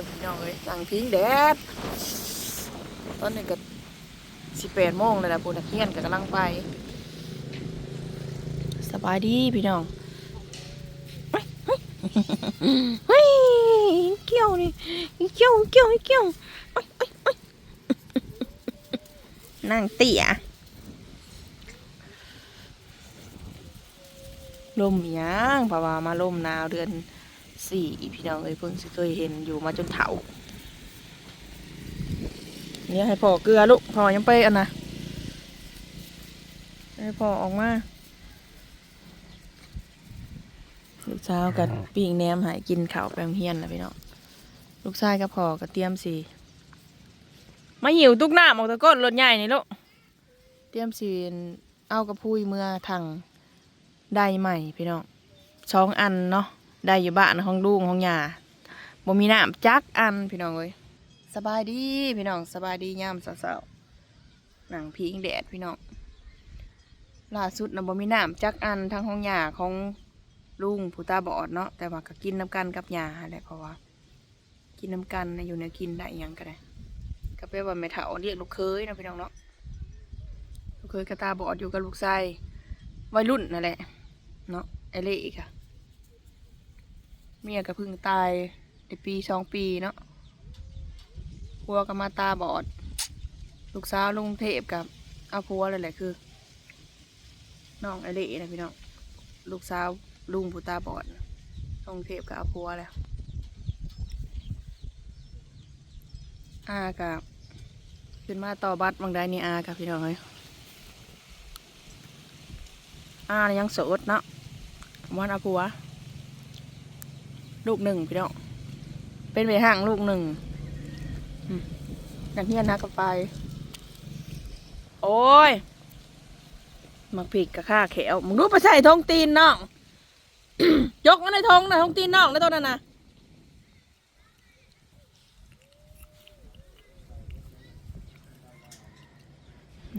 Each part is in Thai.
คนพี่น้องเลยสั่งพิงแดด ตอนนี้ก็สิบแปดโมงเลยนะปูนักเรียนก็กำลังไป สบายดีพี่น้องเฮ้ยเฮ้ยเฮ้ยเกี่ยวนี่เกี่ยวเกี่ยวเกี่ยวเฮ้ยเฮ้ยเฮ้ยนั่งเตี่ยลมหยางเพราะว่ามาลมหนาวเดือน สี่พี่น้องเอ้ยเพิ่งสิเคยเห็นอยู่มาจนเถาเนี่ยให้พ่อเกลือลูกพ่อยังไปอันนะให้พ่อออกมาลูกสาวกับปีงแหนมใหายกินข้าวแปลงเฮียนนะพี่น้องลูกชายกับพ่อก็เตรียมสีมาหิวตุกหน้าออกตะก้นรถใหญ่นี่ลูกเตรียมสีเอากระพุ้ยเมื่อทางได้ใหม่พี่น้องสองอันเนาะ ได้อยู่บ้านของลุงของยาบ่มีน้ำจักอันพี่น้องเอ้ยสบายดีพี่น้องสบายดียามเช้าๆหนังพิงแดดพี่น้องล่าสุดนะบ่มีน้ำจักอันทางของยาของลุงผู้ตาบอดเนาะแต่ว่าก็กินน้ำกันกับยาแหละเพราะว่า กินน้ำกันนะอยู่ในกินได้อิหยังก็ได้ก็แปลว่าแม่เฒ่าเรียกลูกเคยนะพี่น้องเนาะลูกเคยกับตาบอดอยู่กับลูกชายวัยรุ่นนั่นแหละเนาะไอเล่อีกอะ เมียก็เพิ่งตายในปีสองปีเนาะพัวก็มาตาบอด ลูกสาวลุงเทพกับเอาพัวเลยแหละคือน้องไอเล่นะพี่น้องลูกสาวลุงผู้ตาบอดต้องเทพกับอาพัวแล้วอากับขึ้นมาต่อบัตรบางได้นี่อากับพี่น้องเลยอายังโสดเนาะวันอาพัว ลูกหนึ่งพี่น้องเป็นไปห่างลูกหนึ่งอย่างเฮียนะกับไป โอ้ยมักผิดกับข้าแขวมึงรู้ไปใส่ทงตีนน้องยกมาในทงนะทงตีนน้องในตัวนั้นนะ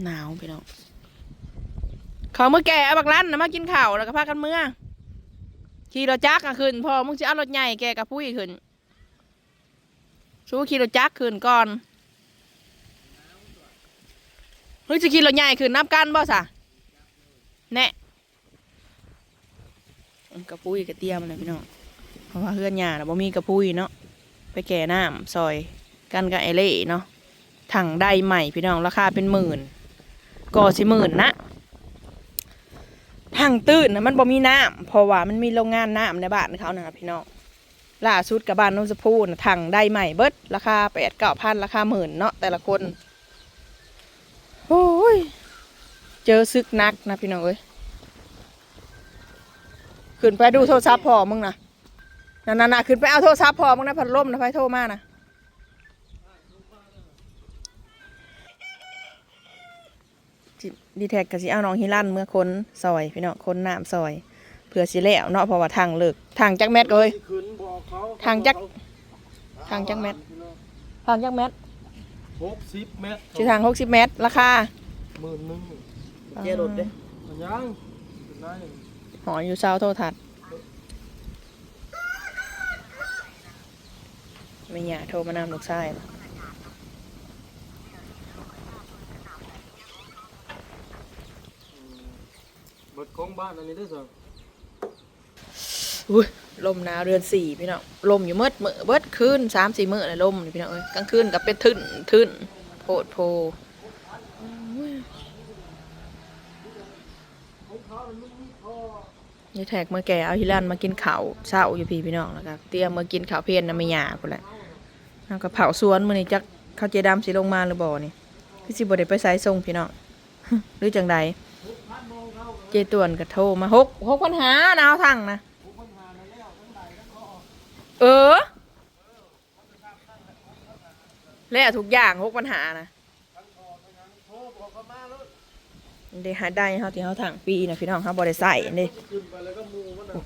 หนาวพี่น้องเขาเมื่อแก่อบักลันนะมากินข้าวแล้วก็พากันเมื่อ ขี่รถจักรอะขึ้นพอมึงจะเอารถใหญ่แกกับผู้อีขึ้นสู้ขี่รถจักรขึ้นก่อนเฮ้ยจะขี่รถใหญ่ขึ้นนับกันบ่สะแน่กระปุ้ยกระเทียมเลยพี่น้องเพราะว่าเพื่อนยาเราบ่มีกระปุ้ยเนาะไปแก่น้ำซอยกันกับไอเล่เนาะถังใดใหม่พี่น้องราคาเป็นหมื่นก็สิหมื่นนะ ถังตื้นนะมันบ่มีน้ำเพราะว่ามันมีโรงงานน้ำในบ้านเขานะพี่น้องล่าสุดกับบ้านโน้นสะพูนถังใดใหม่เบิดราคาแปดเก้าพันราคาหมื่นเนาะแต่ละคนโอ้ยเจอซึกนักนะพี่น้องเอ้ยขึ้นไปดูโทรศัพท์พอมึงนะนั่นน่ะขึ้นไปเอาโทรศัพท์พอมึงนะพัดลมนะไฟโทรมานะจิ ดีแท็กกับสิเอาน้องฮิลันเมื่อคนซอย พี่น้องคนน้ำซอย เพื่อสิแล้วเนาะเพราะว่าทางเลิกทางจักแมทก็เลยขึ้นบอกเขาทางจักทางจักแมททางจักแมทหกสิบเมตรสิทางหกสิบเมตรราคาหมื่นหนึ่งเจรถเด้มันยังขึ้นได้หออยู่เช้าโทรทัศน์ไม่อยากโทรมานำลูกชายล่ะเบิดของบ้านอันนี้ได้สิอุ้ยลมหนาวเดือนสี่พี่น้องลมอยู่เมืดมือเบิดคืนสามสี่มื้อเลยลมนี่พี่น้องเอ้ยกลางคืนกับเป็นทึนทึนโพดโพนี่แท็กเมื่อแกเอาฮิลันมากินข้าวเช้าอยู่พี่พี่น้องแล้วก็เตรียมมากินข้าวเพียนน้ำไม่ยาพุ่นแหละแล้วก็เผาสวนมื้อนี้จักข้าวเจดำสิลงมาหรือบ่นี่คือสิบ่ได้ไปไสส่งพี่น้องหรือจังใด เจตวนก็โทรมาหกหกปัญหานะเอาทั้งนะเออ แล้วทุกอย่างหกปัญหานะเดี๋ยวหาได้เขาที่เขาถังปีนะพี่น้องเขาบริใส่เนไปแล้วก็มูมันน่ะ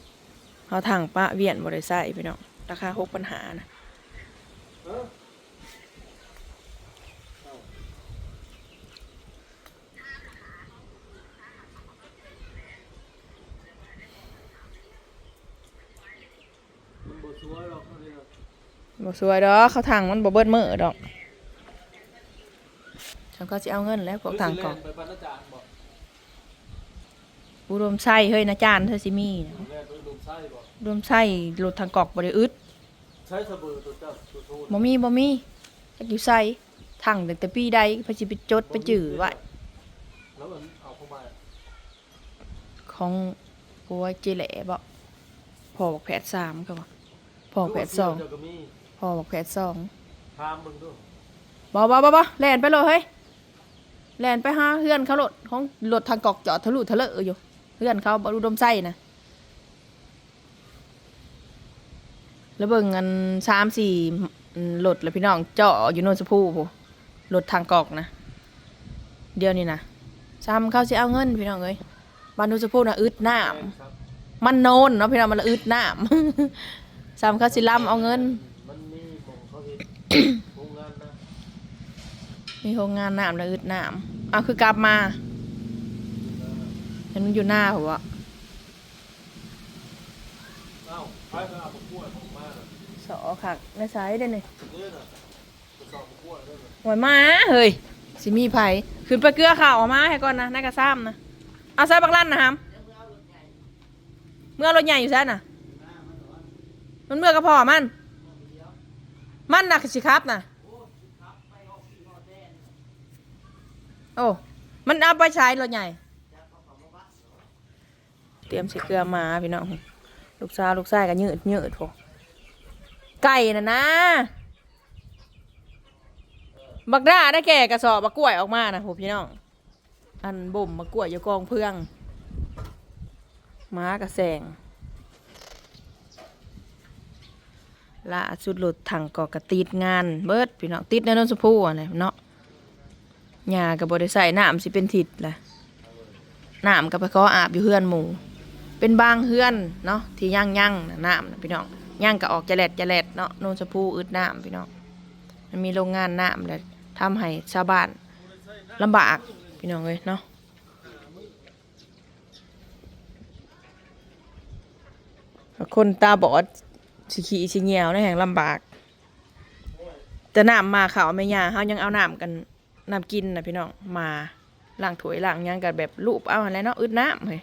เขาถังปะเวียนบริใส่พี่น้องราคาหกปัญหานะ เออมัน บ่สวยหรอกอันนี้นะบ่สวยดอกเขาทางมันบ่เบิดมือดอกฉันก็สิเอาเงินแล้วพวกทางกอกไปบ้านอาจารย์บอกอุดมไส้เฮ้ยนะจานเธอสิมีนะแม่ไปดูไส้บอกอุดมไส้รถทางกอกบ่ได้อึดใช้สบู่ตัวเจ้าตัวทูนบ่มีบ่มีจักอยู่ไสทางตั้งแต่ปีใดเพอสิไปจดไปจื้อไว้แล้วมันเอาเข้ามาของปัวเจแหล่บ่พ่อบอกแผดสามก็ว่าพ่อบอกแผดสองเจ้าก็มี พ่อบอกแผดสองทามมึงด้วยบ่บ่บ่บ่แล่นไปเลยเฮ้ยแล่นไปหาเฮือนเขารถของรถทางกอกจอดทะลุทะเลออยู่เฮือนเขาบ่อุดมไส้นะแล้วเบิ่งกัน3 4รถแล้วพี่น้องเจาะอยู่โน่นสะพูพูรถทางกอกนะเดี๋ยวนี้นะซ้ำเขาสิเอาเงินพี่น้องเอ้ยบ้านโน่นสะพูน่ะอึดน้ำครับมันโนนเนาะพี่น้องมันละอึดน้ำซ้ำเขาสิล่ำเอาเงิน มีโรงงานน้ำละอึดน้ำเอาคือกลับมาเห็นมันอยู่หน้าหัวเอาไปไปเอาผมกล้วยผมมาน่ะสอคักในสายได้เนี่ยน่ะไปสอบผมกล้วยหวยมาเฮ้ยสิมีไผ่ขึ้นไปเกลือข่าวออกมาให้ก่อนนะนายกระซ้ำนะเอาใส่บักลั่นนะครับเมื่อรถใหญ่อยู่ซะน่ะ มันเมื่อกระพอมัน มันน่ะสิครับน่ะโอ้มันเอาไปใช้รถใหญ่ เตรียมสิเกลือมาพี่น้องลูกสาวลูกชายก็ยืดยืดพอไก่น่ะนะบักด้าได้แก่กระสอบบักกล้วยออกมานะโหพี่น้องอันบ่มบักกล้วยอยู่กองเพื่องม้ากระแสง ล่าสุดหลุดถังก่อกระติดงานเบิดพี่น้องติดในนนสะพูอะนะเนาะหญ้ากับบริใส่น้ำสิเป็นทิศแหละน้ำกับไปขออาบอยู่เฮือนหมู่ เป็นบางเฮือนเนาะที่ย่างย่างน้ำพี่น้องย่างก็ออกจะแหลดจะแหลดเนาะนนสะพูอึดน้ำพี่น้องมันมีโรงงานน้ำเลยทำให้ชาวบ้านลำบากพี่น้องเลยเนาะคนตาบอด สิขี่สิเงียวในแห่งลำบาก แต่น้ำมาเขาไม่ยาเขายังเอาน้ำกันน้ำกินนะพี่น้องมาล้างถ้วยล้างยังกันแบบลูบเอาอะไรเนาะอึดน้ำเลย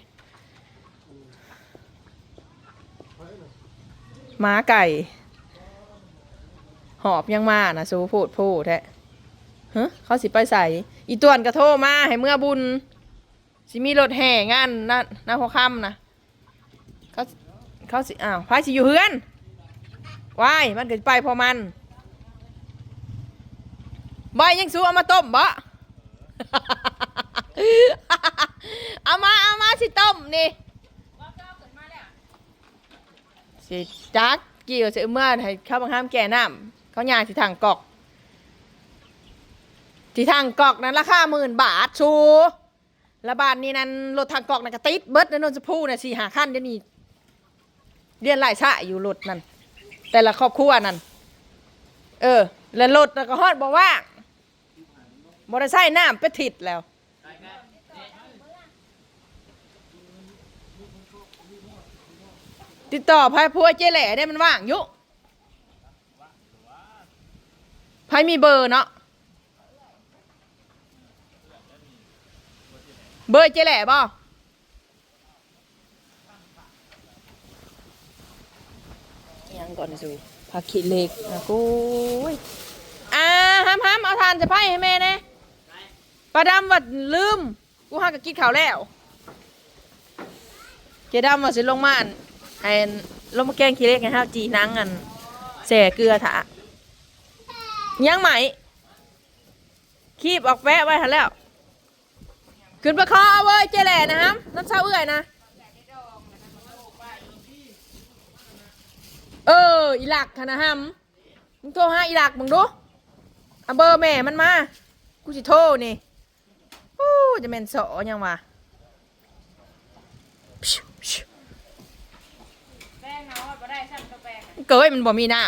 หมาไก่ หอบยังมานะสูพูดพูดแท้ฮะเขาสิไปใส่อีตวนกระโทมาให้เมื่อบุญ สิมีรถแห่งานนะนะหัวค่ำนะเขาเขาสิอ้าวพายสิอยู่เฮือน วายมันเก็สิไปพอมันใบยังสู้เอามาต้มบ่เอามาเอามาสิต้มนี่สิจักเกี่ยวสือเมื่อให้เข้าบังคับแก่น้ำเขาย่าสิทางกอกที่ทางกอกนั้นราคาหมื่นบาทชูและบาทนี้นั้นรถทางกอกนั่นก็ติดเบิดในะนนจะพูดนะสี่หาขั้นเดี๋ยวนี้เรียนหลายชะอยู่รถนั่น แต่ละครอบครัวนั่นเออ แล้วรถน่ะก็ฮอดบอกว่างมอเตอร์ไซค์น้ำไปถิดแล้ว ติดต่อพายพัวเจแหล่ได้มันว่างอยุพายมีเบอร์เนาะเบอร์เจแหล่บ่ยัง ก่อนสูผักขีเหล็กนะกูอ่าห้ามห้ามเอาทานจะไพ่ให้แม่น่ปลาดำวัดลืม กูหากกินข้าวแล้ว เจดำว่าสิลงมาอันไอ้ลงมาแกงขี้เล็กไงครับจีนังอันแส่เกลือถายังไหม คีบออกแวะไว้ทันแล้ว ขึ้นไปคอเอาเว้ยเจแหล่นะครับน้ำเช้าเอื่อยนะ เออ อีหลักธนะฮัมมึงโทรหาอีหลักมึงดูเอาเบอร์แม่มันมา กูสิโทรนี่โอ้จะเป็นโสยังวะพิ้วพิ้วแป้งเนาบ่ได้ซ้ำตัวแป้งเกยมันบ่มีน้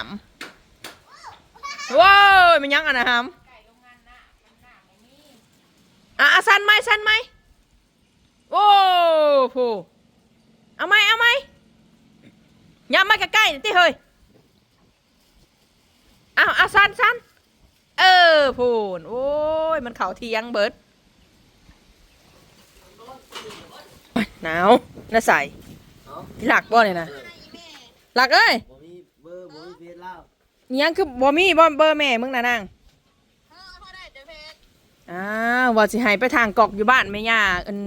ำว้าวมันยังอะนะฮัมไก่โรงงานน่ะมันน่ะบ่มีอะอะสั้นไหมสั้นไหมโอ้ผู้เอาไหมเอาไหม ย้ำมาใกล้ๆหน่ติเฮ้ยอ้าวอ้าวสันสันเออพูนโอ้ย มันเข่าเทียงเบิดโอ้ยหนาวน่าใส่หลักบ่เนี่ยนะหลักเอ้ยบ่มีเบอร์บ่มีเฟซแล้วอิหยังคือบ่มีบ่เบอร์แม่มึงนะนางอ้าวว่าสิให้ไปทางกอกอยู่บ้านแม่ย่าอัน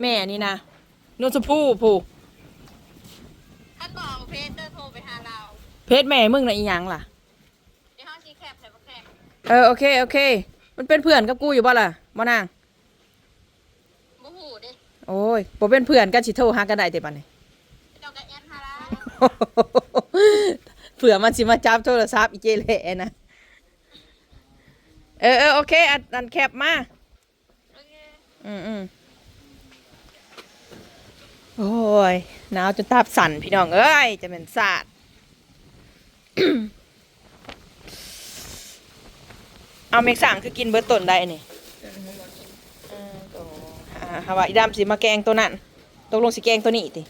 แม่นี่นะนวลชมพู่ผู้ ถ้าบอกเพจเตอร์โทรไปหาเราเพจแม่มึงน่ะอีหยังล่ะ ในห้องซีแคบใส่ปะแคบเออโอเคโอเค มันเป็นเพื่อนกับกูอยู่บ่ล่ะบ่นางบูหูเด้โอ้ยบ่เป็นเพื่อนกันสิโทรหากันได้แต่บัดนี้ เจ้ากับแอนฮาราเผื่อมันสิมาจับโทรศัพท์อีเจเล่นะ เออเออโอเคอันอันแคปมา โอเค อืมอืม โอ้ยหนาวจนตาบสั่นพี่น้องเอ้ยจะเป็นสาดเอาเมกสั่งคือกินเบิร์ต้นได้นี่เออก็หาหาว่าอีดำสิมาแกงตัวนั้นตกลงสิแกงตัวนี้ติ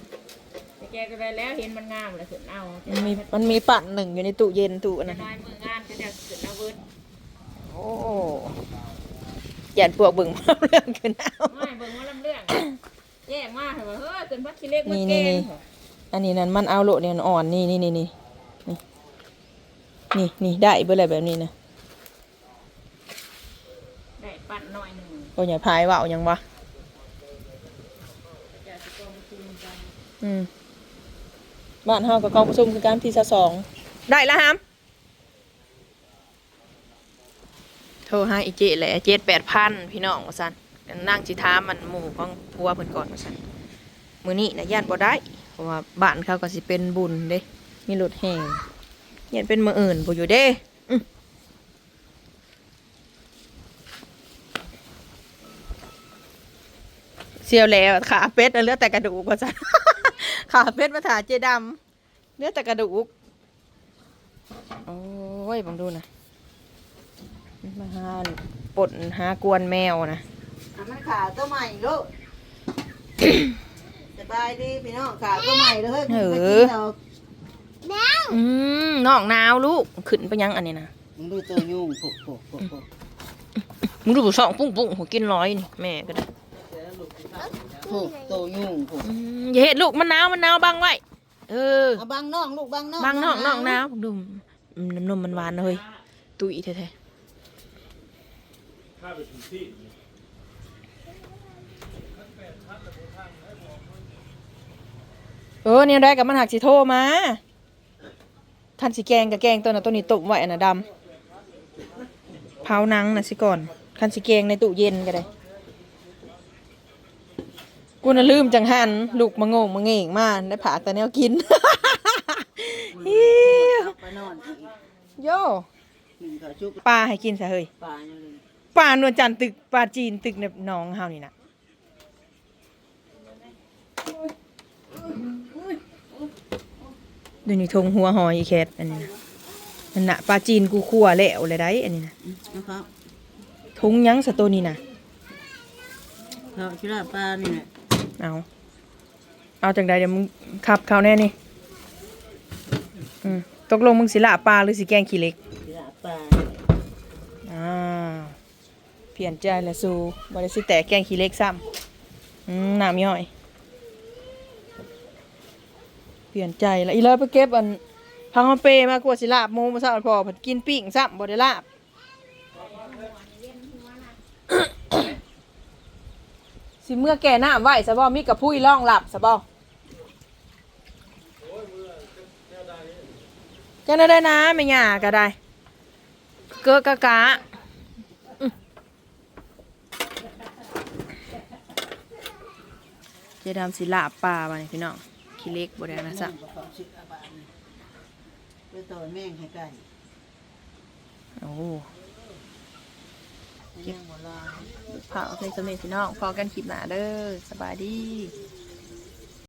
แกก็ได้แล้วเห็นมันงามเลยขึ้นเอามันมีมันมีปั่นหนึ่งอยู่ในตู้เย็นตู้อันนั้นน้อยมืองานก็จะขึ้นเอาเบิดโอ้ยันพวกเบิ่งมาเรื่องขึ้นเอาไม่เบิ่งว่าลำเรื่อง แย่มากเลยว่าเฮ้ยขึ้นพักขี้เล็กมันนี่เก่นี่งอันนี้นั่นมันเอาโลเนี่ยอ่อนนี่นี่นี่นี่นี่นี่นี่ได้เบื่ออะไรแบบนี้นะได้ปั่นหน่อยหนึ่งโอ้ยอย่าพายว่าวยังวะจะสิกองคืนกันอืมบ้านเฮากับกองประชุมคือการที่สองได้แล้วฮามโทรให้อีเจแหละเจ็ดแปดพันพี่น้องว่าสัน นั่งจิทามมันหมู่ของพัวเพิ่นก่อนว่าสันมื้อนี้นะย่านบ่ได้เพราะว่าบ้านเขาก็สิเป็นบุญเด้ มีรถแห่ย่านเป็นมื้ออื่นบ่อยู่เด้เสียวแล้วขาเป็ดเหลือแต่กระดูกว่าซั่นขาเป็ดมาถาเจดำเหลือแต่กระดูกโอ้ยบังดูนะมาหาป่นหากวนแมวนะ มันขาตัวใหม่ลูกสบายดีพี่น้องขาตัวใหม่เลยเอไปอกินเอาอืมน้องนาวลูกขึ้นไปยังอันนี้นะมึงดูตัวยุ่งโผล่โผล่โผล่โผล่มึงดูสองปุ้งปุ้งหัวกินร้อยนี่แม่ก็ได้โผล่ตัวยุ่งโผล่อืมอย่าเห็ดลูกมันหนาวมันหนาวบังไว้เออเอาบังน้องลูกบังน้องบังน้องน้องหนาวดูอืมน้ำนมมันหวานเลยตุยแท้ข้าไปถึงที่ๆ เออเนี่ยได้กับมันหักสิโทรมาท่านสิแกงกับแกงตัวน่ะตัวนี้ตุ่มไว้อันน่ะดำเผาหนังน่ะสิก่อนคันสิแกงในตู้เย็นก็ได้กูน่ะลืมจังหันลูกมางงมาเง่งมาได้ผากแต่แนวกินฮิ้วไปนอนอีกโยหนึ่งขาชุบปลาให้กินซะเฮ้ยปลาอย่างหนึง ปลานวลจันทร์ตึกปลาจีนตึกในหนองเฮานี่นะเดี๋ยวนี้ทงหัวหอยอีแคทอันนี้นะอันน่ะปลาจีนกูคั่วแล้วเลยได้อันนี้นะนะครับทงหยังสะตัวนี้นะเขาชิลาปลานี่แหละเอาเอาจังใดเดี๋ยวมึงขับเขาแน่นี่อืมตกลงมึงสิละปลาหรือสิแกงขี้เหล็กชิลาปลาอ้าวเป ลี่ยนใจและสู่บริสิแต่แกงขี้เล็กซ้ำน้ำย่อย เปลี่ยนใจแล้วอีเลยไปเก็บอันพังมาเปมากลัวสิลาบหมูมาซะพอผัดกินปิ้งซ้ำบ่ได้ลาบสิเมื่อแก่น้ำไหวสะบอมีกับผู้อีร่องหลับสะบอจะได้นะไม่ยาก็ได้ เกอกะกะอื้อ เดำสิลาปลาไปพี่น้องขี้เล็กบ่ได้นะจ๊ะเขาชิลาปลานี่ไปต่อแม่งให้ไก่โอ้แม่งหัวลาเผาเพลงสมัยพี่น้องพอกันคลิปหนาเด้อสบายดี